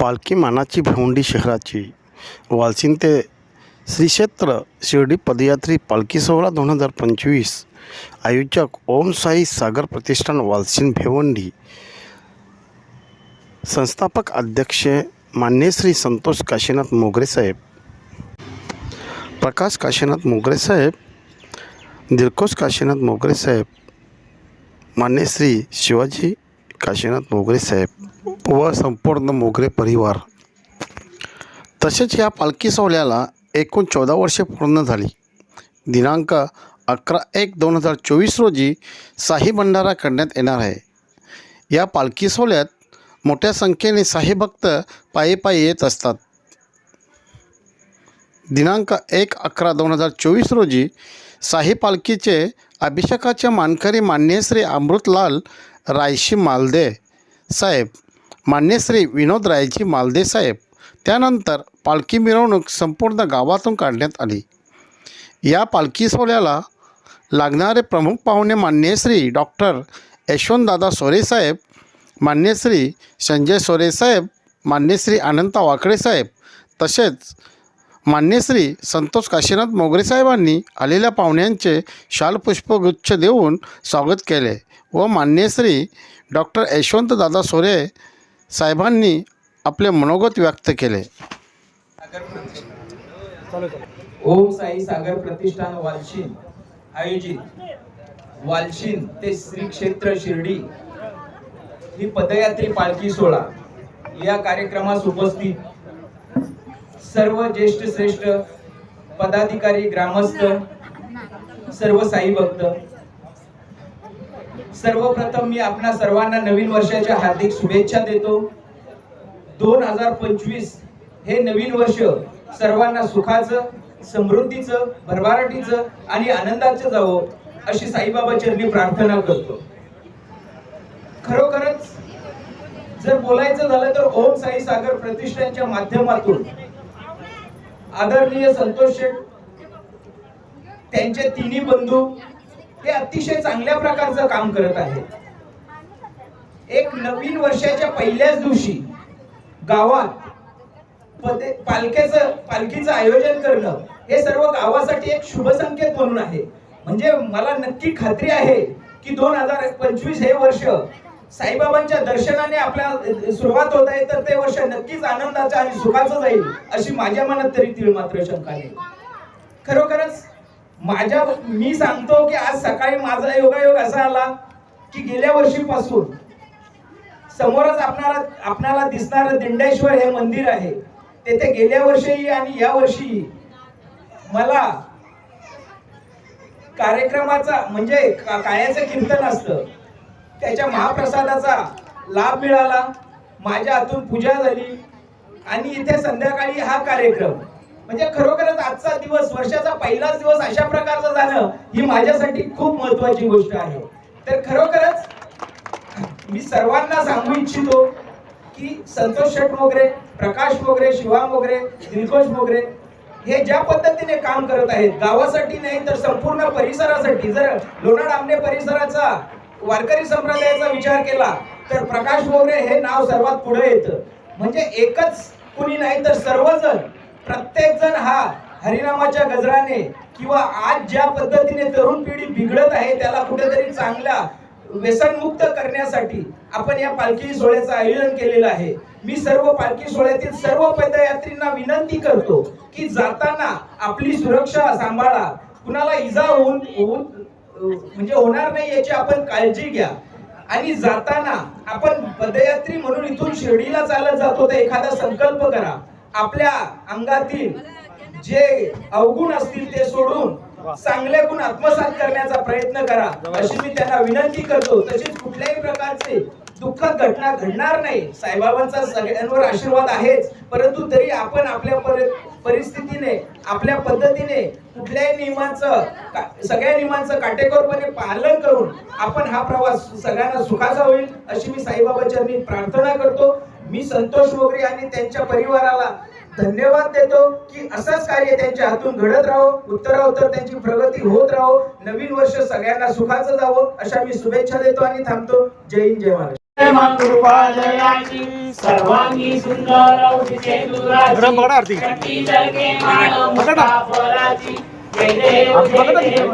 पालखी मानाची भिवंडी शहराची. वालसीन ते श्री क्षेत्र शिर्डी पदयात्री पालखी सोहळा दोन हज़ार पंचवीस. आयोजक ओम साई सागर प्रतिष्ठान वालसीन भिवंडी. संस्थापक अध्यक्ष मान्य श्री संतोष काशीनाथ मोगरे साहेब. प्रकाश काशीनाथ मोगरे साहेब. दिलकोश काशीनाथ मोगरे साहेब. मान्य श्री शिवाजी काशीनाथ मोगरे साहेब. व संपूर्ण मोगरे परिवार. तसेच या पालखी सोहळ्याला एकूण चौदा वर्षे पूर्ण झाली. दिनांक अकरा एक दोन हजार चोवीस रोजी साई भंडारा करण्यात येणार आहे. या पालखी सोहळ्यात मोठ्या संख्येने साई भक्त पायी पायी येत असतात. दिनांक एक अकरा दोन हजार चोवीस रोजी साई पालखीचे अभिषेकाचे मानकरी मान्यश्री अमृतलाल रायशी मालदे साहेब मान्यश्री विनोद मालदेसाहेब मालदे साहेब. त्यानंतर पालखी मिरवणूक संपूर्ण गावातून काढण्यात आली. या पालखी सोहळ्याला लागणारे प्रमुख पाहुणे मान्यश्री डॉक्टर यशवंतदादा सोरे साहेब मान्यश्री संजय सोरे साहेब मान्यश्री अनंता वाकडे साहेब तसेच मान्यश्री संतोष काशीनाथ मोगरे साहेबांनी आलेल्या पाहुण्यांचे शालपुष्पगुच्छ देऊन स्वागत केले व मान्यश्री डॉक्टर यशवंतदादा सोरे साहेबांनी आपले मनोगत व्यक्त केले. ओम साई सागर प्रतिष्ठान वालशीन. आयोजित वालशीन ते श्री क्षेत्र शिर्डी ही पदयात्री पालखी सोहळा या कार्यक्रमास उपस्थित सर्व ज्येष्ठ श्रेष्ठ पदाधिकारी ग्रामस्थ सर्व साई भक्त सर्वप्रथम मी आपणा सर्वांना नवीन वर्षाच्या हार्दिक शुभेच्छा देतो. दोन हजार पंचवीस हे नवीन वर्ष सर्वांना सुखाचं समृद्धीचं भरभराटीचं आणि आनंदाचं जावं अशी साईबाबा चरणी प्रार्थना करतो. खरोखरच जर बोलायचं झालं तर ओम साई सागर प्रतिष्ठानच्या माध्यमातून आदरणीय संतोष शेठ त्यांचे तिन्ही बंधू ते अतिशय चांगल्या प्रकारचं काम करत आहेत एक नवीन वर्षाच्या पहिल्याच दिवशी गावात पदे पालख्याचं पालखीचं आयोजन करणं हे सर्व गावासाठी एक शुभ संकेत म्हणून आहे. म्हणजे मला नक्की खात्री आहे की दोन हजार पंचवीस हे वर्ष साईबाबांच्या दर्शनाने आपल्या सुरुवात होत आहे तर ते वर्ष नक्कीच आनंदाचं आणि सुखाचं जाईल अशी माझ्या मनात तरी तीळ मात्र शंका नाही. खरोखरच माझ्या मी सांगतो की आज सकाळी माझा योगायोग असा आला की गेल्या वर्षीपासून समोरच आपणाला आपणाला दिसणारं दिंडेश्वर हे मंदिर आहे. तेथे गेल्या वर्षीही आणि या वर्षी मला कार्यक्रमाचा म्हणजे का- कायाचं कीर्तन असतं. त्याच्या महाप्रसादाचा लाभ मिळाला. माझ्या हातून पूजा झाली. आणि इथे संध्याकाळी हा कार्यक्रम म्हणजे खरोखरच आजचा दिवस वर्षाचा पहिलाच दिवस अशा प्रकारचा झालं ही माझ्यासाठी खूप महत्वाची गोष्ट आहे. तर खरोखरच मी सर्वांना सांगू इच्छितो की संतोष शेठ मोगरे प्रकाश मोगरे शिवा मोगरे दिलकोश मोगरे हे ज्या पद्धतीने काम करत आहेत गावासाठी नाही तर संपूर्ण परिसरासाठी जर लोणार आमने परिसराचा वारकरी संप्रदायाचा विचार केला तर प्रकाश मोगरे हे नाव सर्वात पुढे येतं. म्हणजे एकच कुणी नाही तर सर्वजण प्रत्येक जण हा हरिनामाच्या गजराने किंवा आज ज्या पद्धतीने तरुण पिढी बिघडत आहे त्याला कुठेतरी चांगला व्यसनमुक्त करण्यासाठी आपण या पालखी सोहळ्याचं आयोजन केलेलं आहे. मी सर्व पालखी सोहळ्यातील सर्व पदयात्रींना विनंती करतो की जाताना आपली सुरक्षा सांभाळा. कुणाला इजा होऊन होऊन म्हणजे होणार नाही याची आपण काळजी घ्या. आणि जाताना आपण पदयात्री म्हणून इथून शिर्डीला चालत जातो तर एखादा संकल्प करा. आपल्या अंगातील जे अवगुण असतील ते सोडून चांगले गुण आत्मसात करण्याचा प्रयत्न करा अशी मी त्यांना विनंती करतो. तसेच कुठल्याही प्रकारचे दुःखद घटना घडणार नाही. साईबाबांचा सगळ्यांवर आशीर्वाद आहेच. परंतु तरी आपण आपल्या परि- परिस्थितीने आपल्या पद्धतीने कुठल्याही नियमांचं सगळ्या नियमांचं काटेकोरपणे पालन करून आपण हा प्रवास सगळ्यांना सुखाचा होईल अशी मी साईबाबा चरणी प्रार्थना करतो. मी संतोष मोगरे आणि त्यांच्या परिवाराला धन्यवाद देतो की असंच कार्य त्यांच्या हातून घडत राहो उत्तराउत्तर त्यांची प्रगती होत राहो नवीन वर्ष सगळ्यांना सुखाचं जावं अशा मी शुभेच्छा देतो आणि थांबतो. जय हिंद जय महाराष्ट्र. सर्वांगी सुंदर जय देव जय देव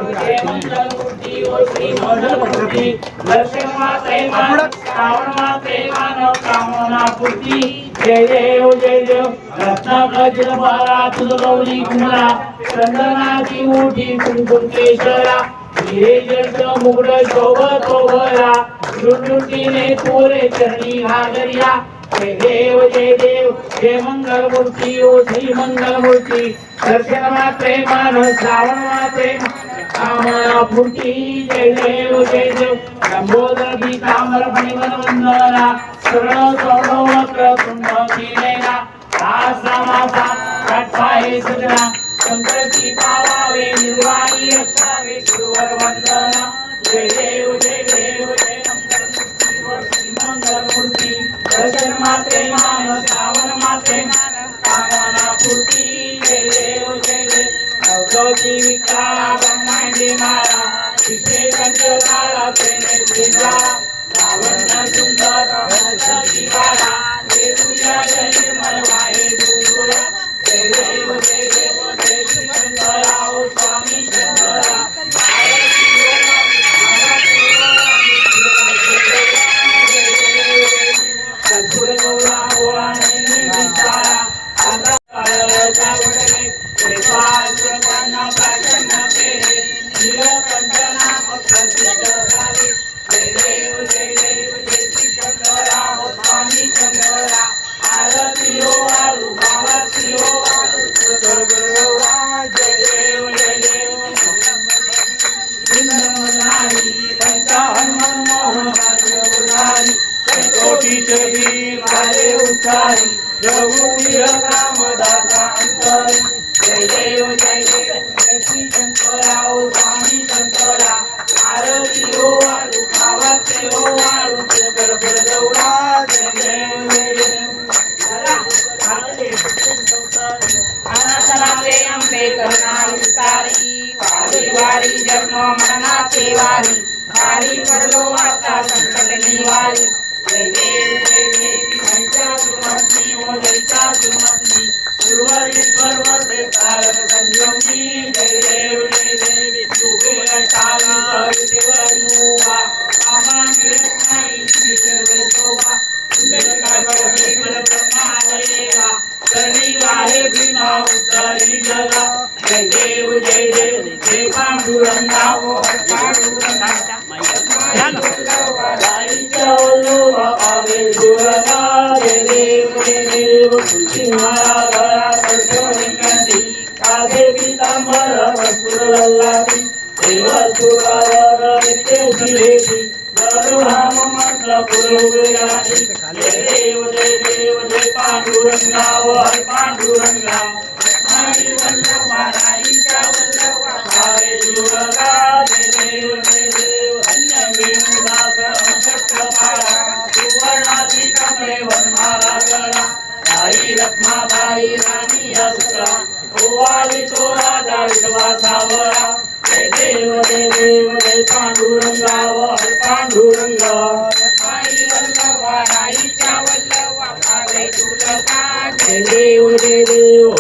जय मंगलमूर्ती कुमला चंदनाची मोठी कुंकुम केशरा मुगड शोभ ओघरा लुटलुटीने पोरे चरणी घागरिया जय देव जय देव जय मंगल मूर्ती ओ श्री मंगल मूर्ती दर्शन मात्रे मान श्रावण मात्रे. कामना पूर्ती जय देव जय देव. लंबोदर कामर फणिवन वंदना. सरळ सौरव वक्र कुंभ केलेला. आसा मासा काटपाये सजना. शंकरची पावावे निर्वाणी रक्षावे शिवर वंदना. जय देव जय देव जय मंगल मूर्ती ओ श्री मंगल मूर्ती दर्शन मात्रे मान श्रावण मात्रे कामना पूर्ती जय देव जय देव अवधूती ब्रह्मांडी मारा विषय कंठकारा प्रेमे प्रिया रावण सुंदर देवया जय जय देव जय देव जय श्री स्वामी शंकरा काळाच्या वडले कृपाल कृपांना प्रसन्न केले नीलकंठना प्रसिद्ध झाले. जय देव जय देव जय श्री शंकरा हो स्वामी शंकरा आरती हो आलू भावाती हो आलू गौरा जय देव जय देव. वृंदावनारी पंचाहन मोहन भाग्यवनारी कोटीचे वीर काले उच्चारी रघुवीर अंतरी जय देव जय देव जय श्री शंकरा ओ स्वामी शंकरा आरती गौरा जय देव जय देव वारी वारी जन्म मरणाचे वारी वारी आता संकट निवारी जय देव जय देव सुमती ओ सुमती सुरवरीश्वर वरदे तारक संयोगी देवी देवी जय देव म्हटलं जय देव जय देव जय पांडुरंगा वर पांडुरंगा हरी वल्लभा राईच्या वल्लभा दुर्गा जय देव जय देव अन्य वेणुदास नक्षत्र पाळा सुवर्णाची कमळे वनमाला गळा आई रत्नाबाई राणी तो राजा विश्वासावरा. देव जय देव जय पांडुरंगा वर पांडुरंगा आई वल्लभा राईच्या वल्लभा भावे तुलका देव जय देव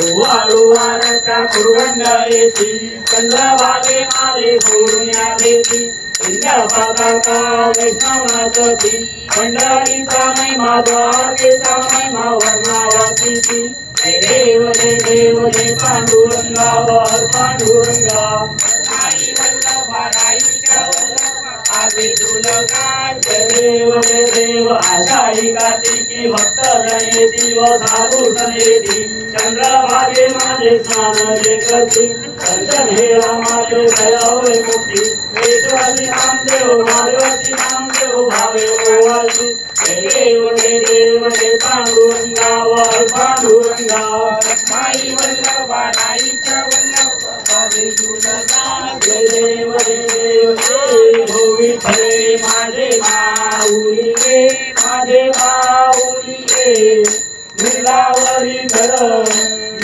चंद्रभागे मारे देती वैष्णवाची पंढरीचा महिमा द्वारकेचा महिमा वर्णावाची जय देव जय देव जय पांडुरंगा. वर पांडुरंगा आई वल्लभा राईच्या वल्लभा भावे देव जय देव आषाढी कार्तिकी भक्त जयती व साधू चंद्रभागे माझे स्नान जे करती दर्शन हे रामाचे दयावे मुक्ती. नामदेव नामदेव भावे देव ने देव जय पांडुरंगा वर पांडुरंगा वल्लभा भावे माझे माऊली माझे माऊली कर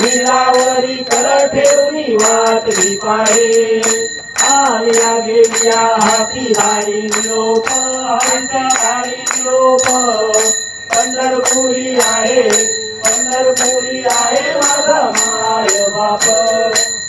नीलावरी कर ठेवणी वाट मी पाहे आलिया गेलिया हाती धाडी निरोप हाती पंढरपुरी आहे पंढरपुरी आहे माझा माय बाप.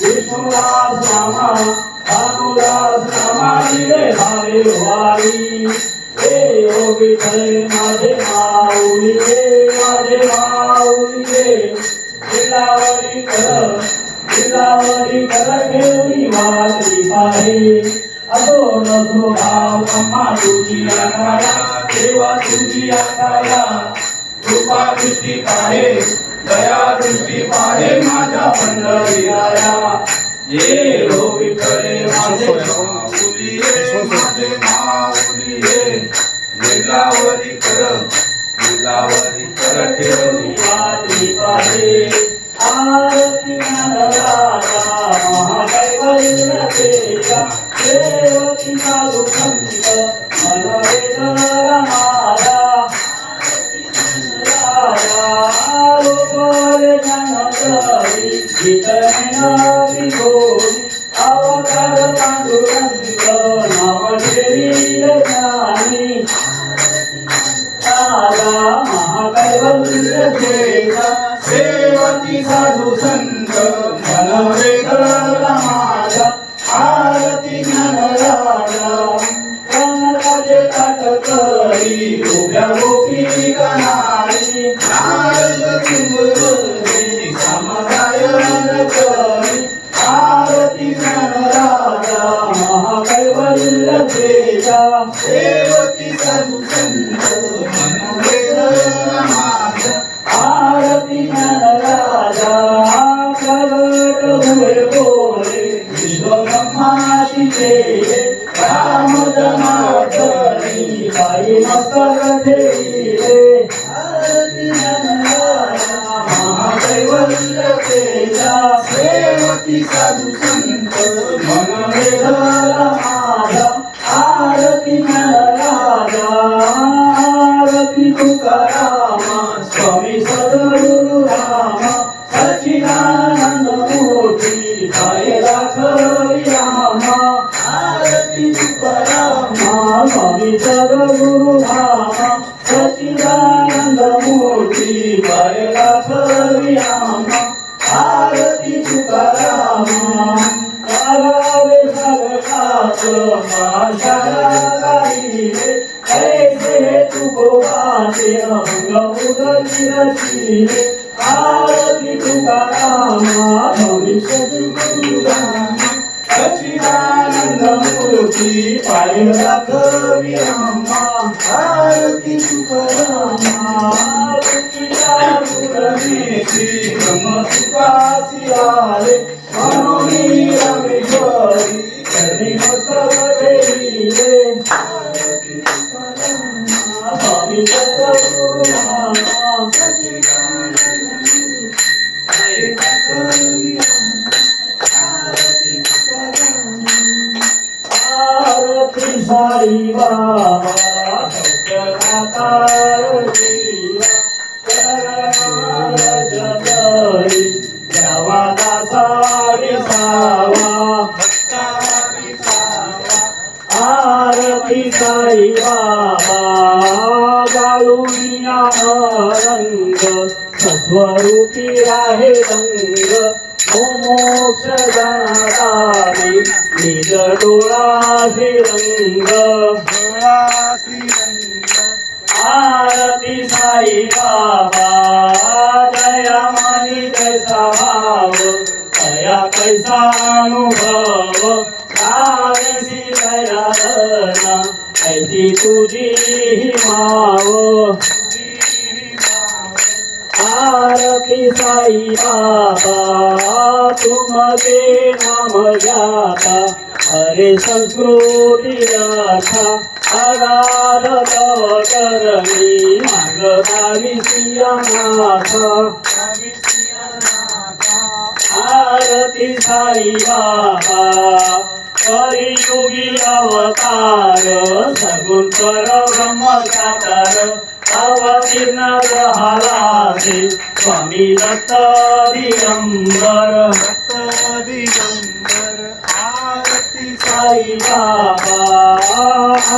विष्णुदास रामा भानुदास रामा दिले भावे वारी हे ओ विठले माझे माऊली रे माझे माऊली रे दिलावरी कर दिलावरी कर घेऊनी वारी पाहे असो नसो भाव अम्मा तुझी आकाया देवा तुझी आकाया कृपा दृष्टी पाहे दया दृष्टी पाहे माझ्या पंढरीराया ये हो विठले माझे माऊली ये माझे माऊली ये लीलावरी कर लीलावरी कर ठेवली पाहे. आरती देवती मनवेदर मारा. सेवती साधू संत मनवेदर माझा आरती ज्ञान राजा कनकाचे ताट करी उभ्या गोपी Amen. आरती तुकारामा आरती तुकारामा भविष्य सचिदानंद मूर्ती पाय राखवी अम्मा आरती तुकारामा तुझ्या ब्रह्म आले आहे रंग मोक्ष जाणारी निज डोळासी रंग. आरती साई बाबा दया मनी कैसा भाव दया कैसा अनुभव. कावीसी दया ऐसी तुझी माव. आरती साई बाबा तुमचे नाम जाता हरे संस्कृती राखा अगाध करणी माग दावी सियानाथ आरती साई बाबा करियुगी अवतार सगुण पर ब्रह्म साकार. अवतीर्ण जहारासे स्वामी दत्त दिगंबर दिगंबर आरती साई बाबा।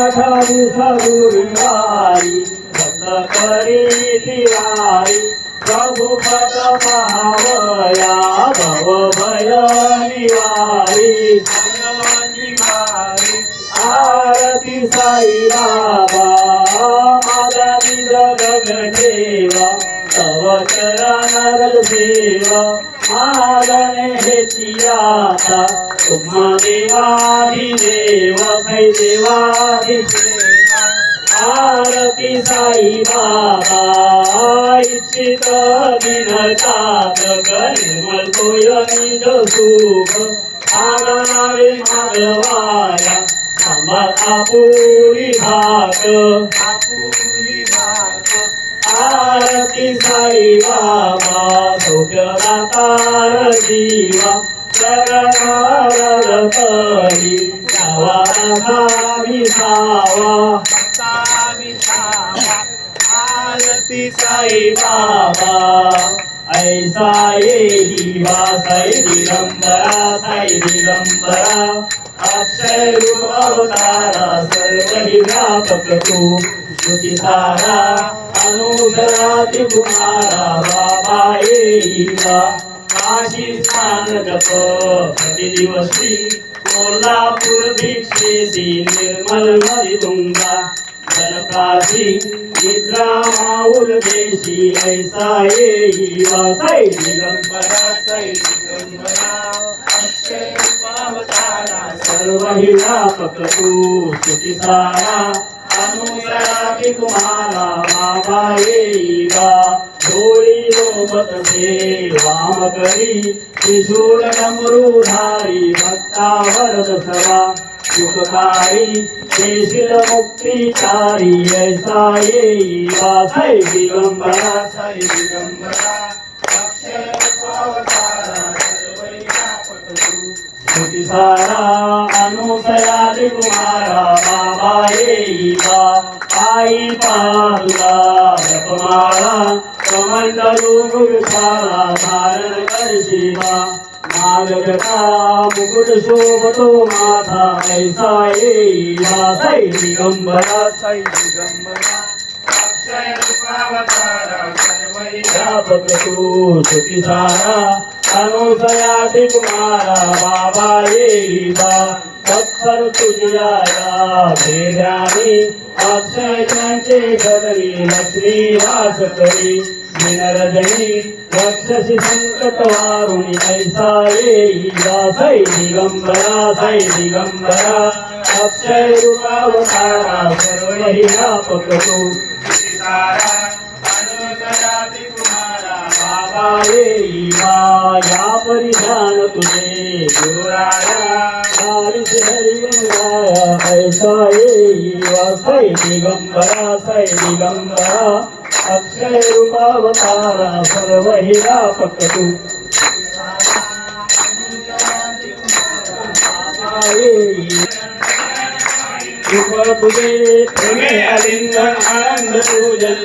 आठावी सगुरुवारी भक्त करी प्रभु पद पावया भव भय निवारी। आरती साई बाबा माझा निज गगन ठेवा तव चरण सेवा मागणे हेची आता तुम्हा देवादी देवा सै देवादी देवा आरती साई बाबा इच्छित दिनतात निर्मल तोय निज सुख आगावे मागवाया सांभाळा पुरी भाग आपुरी भाग आरती साई बाबा सौख्य दातार जीवा जगनार तरी गावा विसावा आरती साई बाबा. ऐसा ये वा साई दिगंबरा साई दिगंबरा अक्षय रूप अवतारा सर्व ही व्यापक तू। श्रुती सारा अनुसराती कुमारा बाबा ये वा काशी स्नान जप प्रतिदिवशी कोल्हापूर भिक्षेसी निर्मल मधि तुंगा। जलकाशी निद्रा माऊल देशी ऐसा येई वासाई दिगंबरा सै दिगंबरा अक्षय पावतारा सर्व हिला व्यापक सुखी सारा. अनुसराती तुम्हाला बाबा येई डोळी लोमत से वाम करी. त्रिशूल डमरूधारी भक्ता वरद सवा सुखकारी देशील मुक्तीचारी ऐसा येई वा साई दिगंबरा साई दिगंबरा. अक्षय पावतारा तू स्तुती सारा अनुसयाली कुमारा बाबा येईबा आई पारुला जपमाळा कमंडलू गुरुशाला धारण करशिवा नागजटा मुकुट शोभतो माथा ऐसा येईबा साई दिगंबरा साई दिगंबरा अक्षय रूपावतारा सर्वै व्यापक तू स्तुती सारा अनुसयाती कुमारा बाबा येईबा तत्पर तुझ्या भेद्यानी अक्षय त्यांचे गगनी लक्ष्मी वास करी दिनरजनी रक्षसी संकट वारुणी ऐसा येईबा सै दिगंबरा सै दिगंबरा अक्षय रूपावतारा सर्व हि व्यापक तू सारा अनुसयाती कुमारा बाबा येईबा या परिधान तुझे. गुरुराया हरी हरिया ऐसा येईबा सै दिगंबरा सै दिगंबरा. अक्षय रूपावतारा सर्व तुझे. अलिंगन आनंद पूजन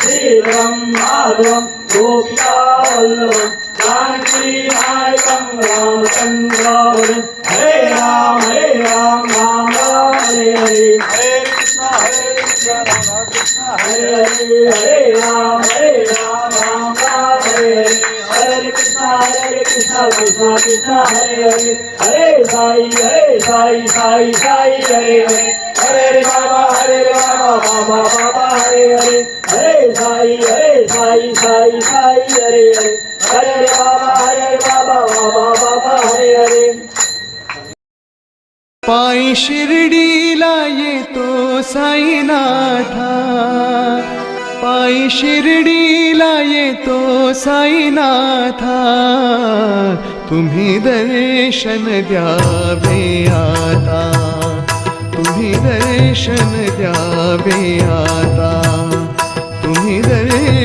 श्रीरं माधवं गोपिकावल्लभं जानकीनायकं रामचन्द्रावरं हरे राम हरे राम राम राम हरे हरे हरे कृष्ण हरे कृष्ण हरे हरे हरे राम हरे राम राम राम हरे हरे हरे कृष्ण हरे कृष्ण कृष्ण कृष्ण हरे हरे हरे साई हरे साई साई साई हरे हरे हरे हरे बाबा हरे बाबा बाबा बाबा हरे हरे हरे साई हरे साई साई साई हरे हरे हरे हरे बाबा हरे बाबा बाबा बाबा हरे हरे पायी शिर्डीला येतो साईनाथा येतो साईनाथा तुम्ही दर्शन द्यावे आता। तुम्ही दर्शन द्यावे आता।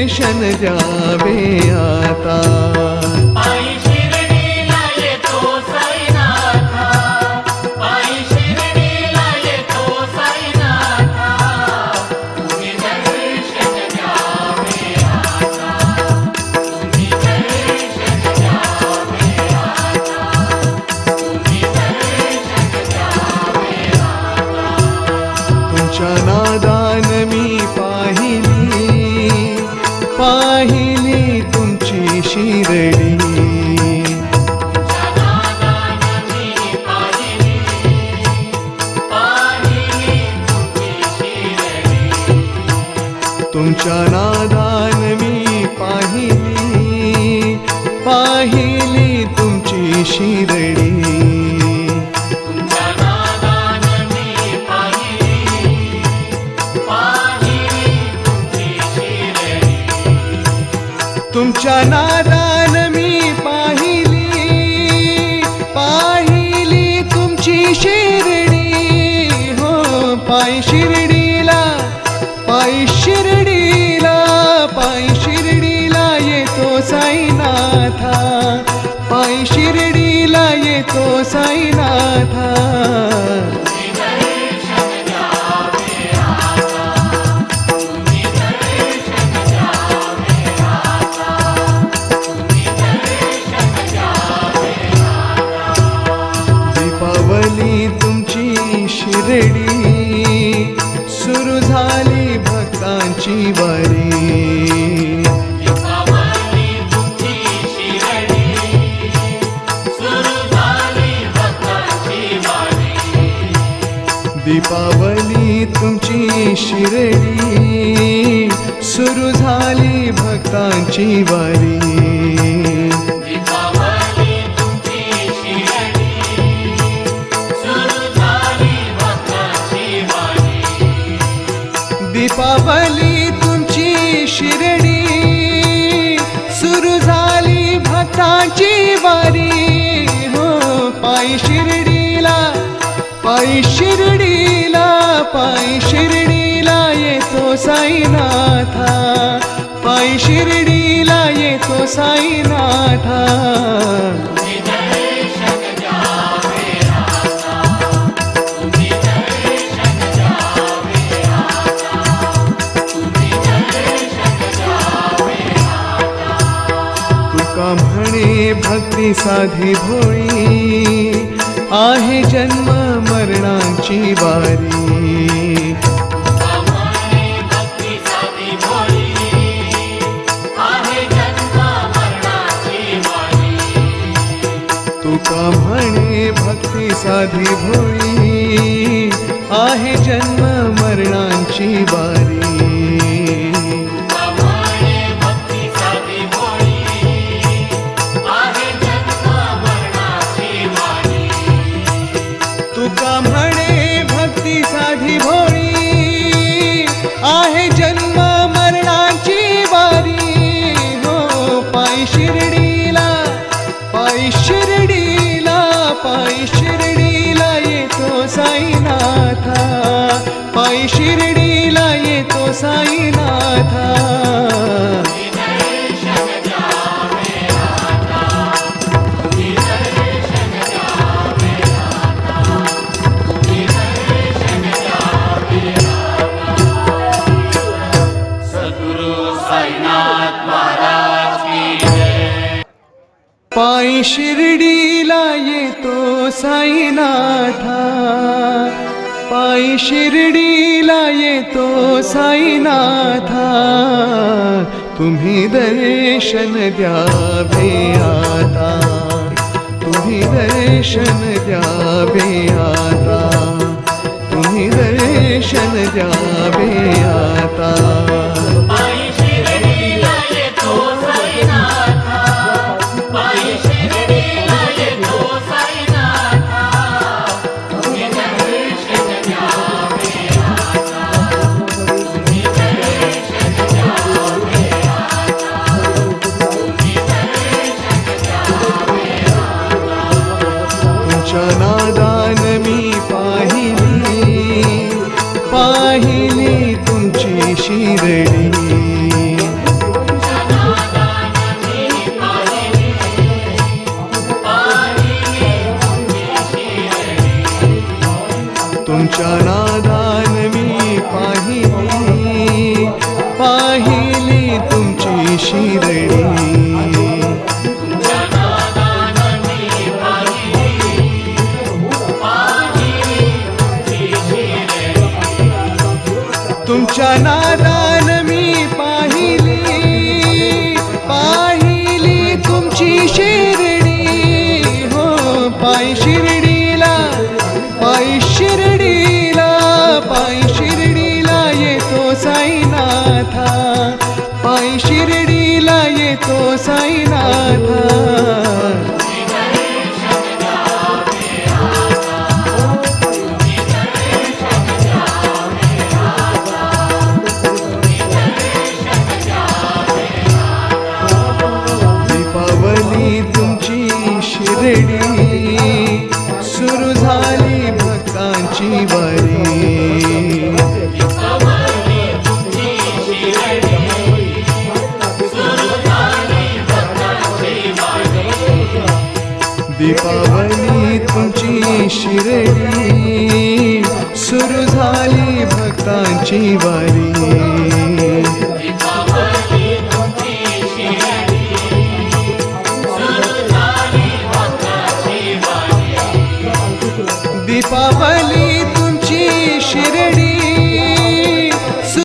दर्शन द्यावे आता. समाधान मी पाहिली पाहिली तुमची शिरडी. तुमच्या ना दीपावली तुमची शिरडी. सुरू झाली भक्तांची वारी. साईनाथा पायी शिर्डीला येतो साईनाथा. तुका म्हणे भक्ती साधी भोळी आहे जन्म मरणाची वारी. जन्म मरणाची वारी. तुका म्हणे भक्ती साधी भोळी आहे जन्म मरणाची वारी. हो पायी शिर्डीला पायी शिर्डीला पायी शिर्डीला येतो साईनाथा. शिर्डीला येतो साईनाथा. पायी शिर्डीला येतो साईनाथा. तुम्ही दर्शन द्यावे आता. तुम्ही दर्शन द्यावे आता. तुम्ही दर्शन द्यावे आता.